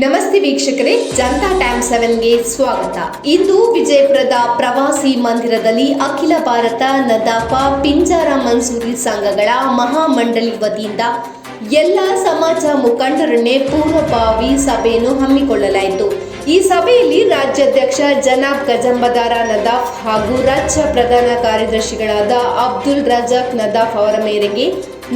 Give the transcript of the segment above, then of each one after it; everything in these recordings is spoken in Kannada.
ನಮಸ್ತೆ ವೀಕ್ಷಕರೇ, ಜನತಾ ಟೈಮ್ ಸೆವೆನ್ಗೆ ಸ್ವಾಗತ. ಇಂದು ವಿಜಯಪುರದ ಪ್ರವಾಸಿ ಮಂದಿರದಲ್ಲಿ ಅಖಿಲ ಭಾರತ ನದಾಫ ಪಿಂಜಾರ ಮನ್ಸೂರಿ ಸಂಘಗಳ ಮಹಾಮಂಡಳಿ ವತಿಯಿಂದ ಎಲ್ಲ ಸಮಾಜ ಮುಖಂಡರನ್ನೇ ಪೂರ್ವಭಾವಿ ಸಭೆಯನ್ನು ಹಮ್ಮಿಕೊಳ್ಳಲಾಯಿತು. ಈ ಸಭೆಯಲ್ಲಿ ರಾಜ್ಯಾಧ್ಯಕ್ಷ ಜನಾಬ್ ಗಜಂಬದಾರ ನದಾಫ್ ಹಾಗೂ ರಾಜ್ಯ ಪ್ರಧಾನ ಕಾರ್ಯದರ್ಶಿಗಳಾದ ಅಬ್ದುಲ್ ರಜಾಕ್ ನದಾಫ್ ಅವರ ಮೇರೆಗೆ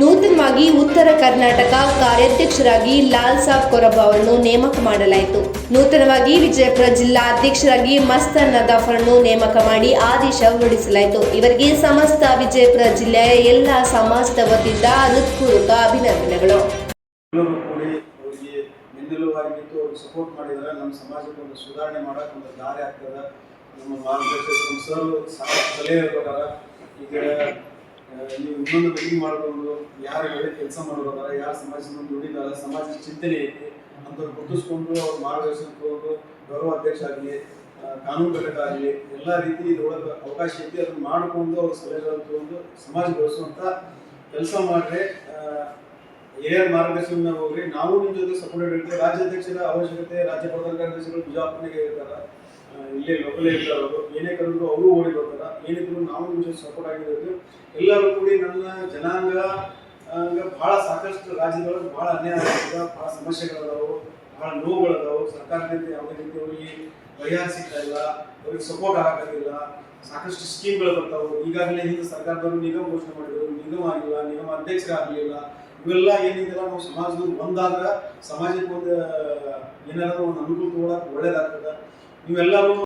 ನೂತನವಾಗಿ ಉತ್ತರ ಕರ್ನಾಟಕ ಕಾರ್ಯಾಧ್ಯಕ್ಷರಾಗಿ ಲಾಲ್ ಸಾಬ್ ಕೊರಬ ಅವರನ್ನು ನೇಮಕ ಮಾಡಲಾಯಿತು. ನೂತನವಾಗಿ ವಿಜಯಪುರ ಜಿಲ್ಲಾ ಅಧ್ಯಕ್ಷರಾಗಿ ಮಸ್ತರ್ ನದಾಫ್ ಅವರನ್ನು ನೇಮಕ ಮಾಡಿ ಆದೇಶ ಹೊರಡಿಸಲಾಯಿತು. ಇವರಿಗೆ ಸಮಸ್ತ ವಿಜಯಪುರ ಜಿಲ್ಲೆಯ ಎಲ್ಲ ಸಮಾಜದ ವತಿಯಿಂದ ಹೃತ್ಪೂರ್ವಕ ಅಭಿನಂದನೆಗಳು. ಅವ್ರಿಗೆ ಸಪೋರ್ಟ್ ಮಾಡಿದ್ರೆ ನಮ್ಮ ಸಮಾಜಕ್ಕೆ ಒಂದು ಸುಧಾರಣೆ ಮಾಡಕ್ಕೆ ಒಂದು ದಾರಿ ಆಗ್ತದೆ. ನಮ್ಮ ಮಾರ್ಗದರ್ಶಕ ಸಲಹೆ ಹೇಳ್ಕೊಟ್ಟಾರ. ಈಗ ನೀವು ಇನ್ನೊಂದು ಮೀಟಿಂಗ್ ಮಾಡ್ಕೊಂಡು ಯಾರು ಒಳ್ಳೆ ಕೆಲಸ ಮಾಡೋದಾರ ಯಾರು ಸಮಾಜದ ದುಡಿದಾರ ಸಮಾಜದ ಚಿಂತನೆ ಐತಿ ಅಂತ ಗುರುತಿಸ್ಕೊಂಡು ಅವ್ರ ಮಾರ್ಗದರ್ಶನ ತಗೊಂಡು ಗೌರವ ಅಧ್ಯಕ್ಷ ಆಗಲಿ ಕಾನೂನು ಘಟಕ ಆಗಲಿ ಎಲ್ಲ ರೀತಿ ಇದ್ರೊಳಗೆ ಅವಕಾಶ ಐತಿ ಅದನ್ನ ಮಾಡಿಕೊಂಡು ಅವ್ರ ಸಲಹೆಗಳನ್ನು ತಗೊಂಡು ಸಮಾಜ ಬೆಳೆಸುವಂಥ ಕೆಲಸ ಮಾಡ್ರೆ ಆ, ಹಿರಿಯರ ಮಾರ್ಗದರ್ಶನ ಹೋಗ್ರಿ? ನಾವು ನಿಮ್ಮ ಜೊತೆ ಸಪೋರ್ಟ್ ಇರ್ತೀವಿ ರಾಜ್ಯಾಧ್ಯಕ್ಷರ ಅವಶ್ಯಕತೆ ರಾಜ್ಯ ಪ್ರಧಾನ ಕಾರ್ಯದರ್ಶಿಗಳು ಬಿಜಾಪುರನಿಗೆ ಇರ್ತಾರ. ಇಲ್ಲೇ ಲೋಕಲೇ ಇರ್ತಾರ ಅವರು. ಏನೇ ಕರೆದ್ರು ಅವರು ಓಡಿ ಬರ್ತಾರ. ಏನಿದ್ರು ನಾವು ನಿಮ್ಮ ಜೊತೆ ಸಪೋರ್ಟ್ ಆಗಿರ್ತೀವಿ ಎಲ್ಲರೂ ಕೂಡಿ ನನ್ನ ಜನಾಂಗ ಬಹಳ ಸಾಕಷ್ಟು ರಾಜ್ಯದೊಳಗೆ ಬಹಳ ಅನ್ಯಾಯ ಆಗ್ತದ. ಬಹಳ ಸಮಸ್ಯೆಗಳದಾವು ಬಹಳ ನೋವುಗಳದಾವು. ಸರ್ಕಾರದಿಂದ ಯಾವುದೇ ರೀತಿ ಅವರಿಗೆ ಪರಿಹಾರ ಸಿಗ್ತಾ ಇಲ್ಲ. ಅವ್ರಿಗೆ ಸಪೋರ್ಟ್ ಆಗಿಲ್ಲ ಸಾಕಷ್ಟು ಸ್ಕೀಮ್ಗಳು ಬರ್ತಾವೆ. ಈಗಾಗಲೇ ಹಿಂದೆ ಸರ್ಕಾರದವರು ನಿಗಮ ಘೋಷಣೆ ಮಾಡಿದ್ರು. ನಿಗಮ ಆಗಿಲ್ಲ, ನಿಗಮ ಅಧ್ಯಕ್ಷರಾಗಲಿಲ್ಲ. ಇವೆಲ್ಲ ಏನಿದೆಲ್ಲ ನಾವು ಸಮಾಜದಲ್ಲಿ ಒಂದಾದ್ರೆ ಸಮಾಜಕ್ಕೆ ಒಂದು ಏನಾದ್ರು ಒಂದು ಅನುಕೂಲ ಒಳ್ಳೇದಾಗ್ತದ. ನೀವೆಲ್ಲರೂ